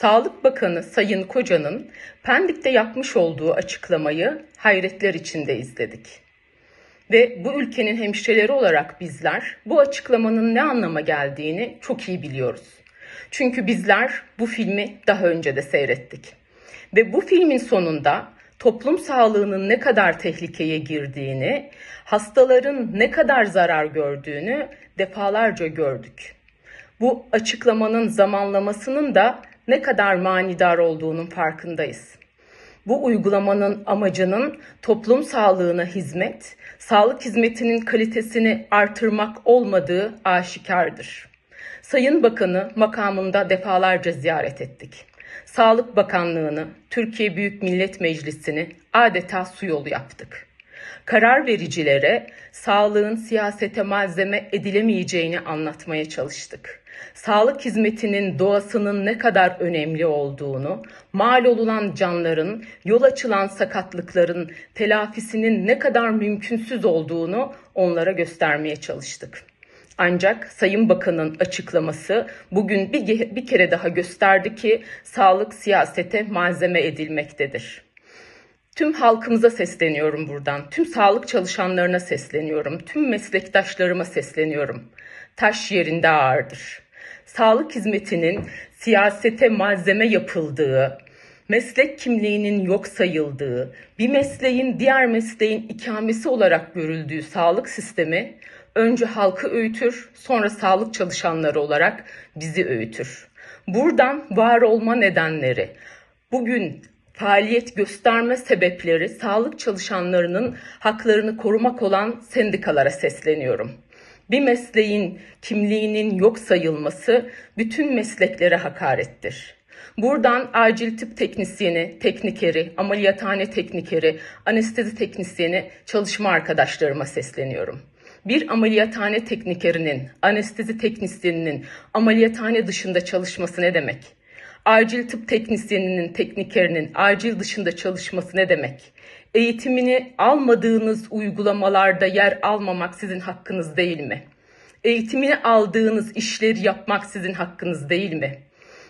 Sağlık Bakanı Sayın Koca'nın Pendik'te yapmış olduğu açıklamayı hayretler içinde izledik. Ve bu ülkenin hemşireleri olarak bizler bu açıklamanın ne anlama geldiğini çok iyi biliyoruz. Çünkü bizler bu filmi daha önce de seyrettik. Ve bu filmin sonunda toplum sağlığının ne kadar tehlikeye girdiğini, hastaların ne kadar zarar gördüğünü defalarca gördük. Bu açıklamanın zamanlamasının da ne kadar manidar olduğunun farkındayız. Bu uygulamanın amacının toplum sağlığına hizmet, sağlık hizmetinin kalitesini artırmak olmadığı aşikardır. Sayın Bakanı makamında defalarca ziyaret ettik. Sağlık Bakanlığı'nı, Türkiye Büyük Millet Meclisi'ni adeta su yolu yaptık. Karar vericilere sağlığın siyasete malzeme edilemeyeceğini anlatmaya çalıştık. Sağlık hizmetinin doğasının ne kadar önemli olduğunu, mal olunan canların, yol açılan sakatlıkların telafisinin ne kadar mümkünsüz olduğunu onlara göstermeye çalıştık. Ancak Sayın Bakan'ın açıklaması bugün bir, bir kere daha gösterdi ki sağlık siyasete malzeme edilmektedir. Tüm halkımıza sesleniyorum buradan. Tüm sağlık çalışanlarına sesleniyorum. Tüm meslektaşlarıma sesleniyorum. Taş yerinde ağırdır. Sağlık hizmetinin siyasete malzeme yapıldığı, meslek kimliğinin yok sayıldığı, bir mesleğin diğer mesleğin ikamesi olarak görüldüğü sağlık sistemi önce halkı öğütür, sonra sağlık çalışanları olarak bizi öğütür. Buradan var olma nedenleri, bugün faaliyet gösterme sebepleri sağlık çalışanlarının haklarını korumak olan sendikalara sesleniyorum. Bir mesleğin kimliğinin yok sayılması bütün mesleklere hakarettir. Buradan acil tıp teknisyeni, teknikeri, ameliyathane teknikeri, anestezi teknisyeni çalışma arkadaşlarıma sesleniyorum. Bir ameliyathane teknikerinin, anestezi teknisyeninin ameliyathane dışında çalışması ne demek? Acil tıp teknisyeninin, teknikerinin acil dışında çalışması ne demek? Eğitimini almadığınız uygulamalarda yer almamak sizin hakkınız değil mi? Eğitimini aldığınız işleri yapmak sizin hakkınız değil mi?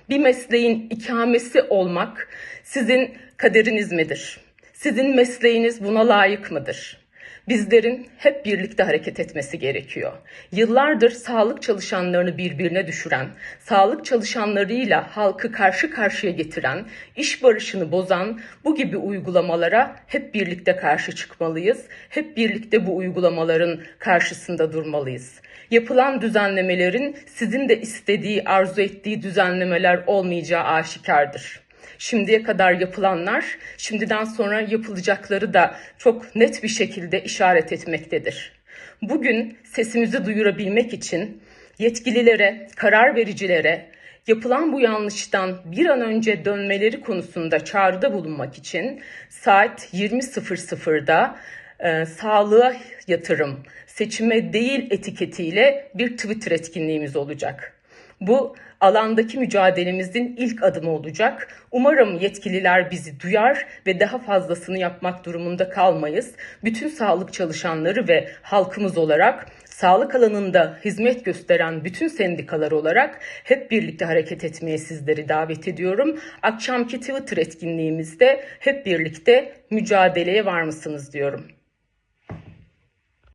Bir mesleğin ikamesi olmak sizin kaderiniz midir? Sizin mesleğiniz buna layık mıdır? Bizlerin hep birlikte hareket etmesi gerekiyor. Yıllardır sağlık çalışanlarını birbirine düşüren, sağlık çalışanlarıyla halkı karşı karşıya getiren, iş barışını bozan bu gibi uygulamalara hep birlikte karşı çıkmalıyız. Hep birlikte bu uygulamaların karşısında durmalıyız. Yapılan düzenlemelerin sizin de istediği, arzu ettiği düzenlemeler olmayacağı aşikardır şimdiye kadar yapılanlar şimdiden sonra yapılacakları da çok net bir şekilde işaret etmektedir. Bugün sesimizi duyurabilmek için yetkililere, karar vericilere yapılan bu yanlıştan bir an önce dönmeleri konusunda çağrıda bulunmak için saat 20.00'da e, sağlığa yatırım, seçime değil etiketiyle bir Twitter etkinliğimiz olacak. Bu alandaki mücadelemizin ilk adımı olacak. Umarım yetkililer bizi duyar ve daha fazlasını yapmak durumunda kalmayız. Bütün sağlık çalışanları ve halkımız olarak sağlık alanında hizmet gösteren bütün sendikalar olarak hep birlikte hareket etmeye sizleri davet ediyorum. Akşamki Twitter etkinliğimizde hep birlikte mücadeleye var mısınız diyorum.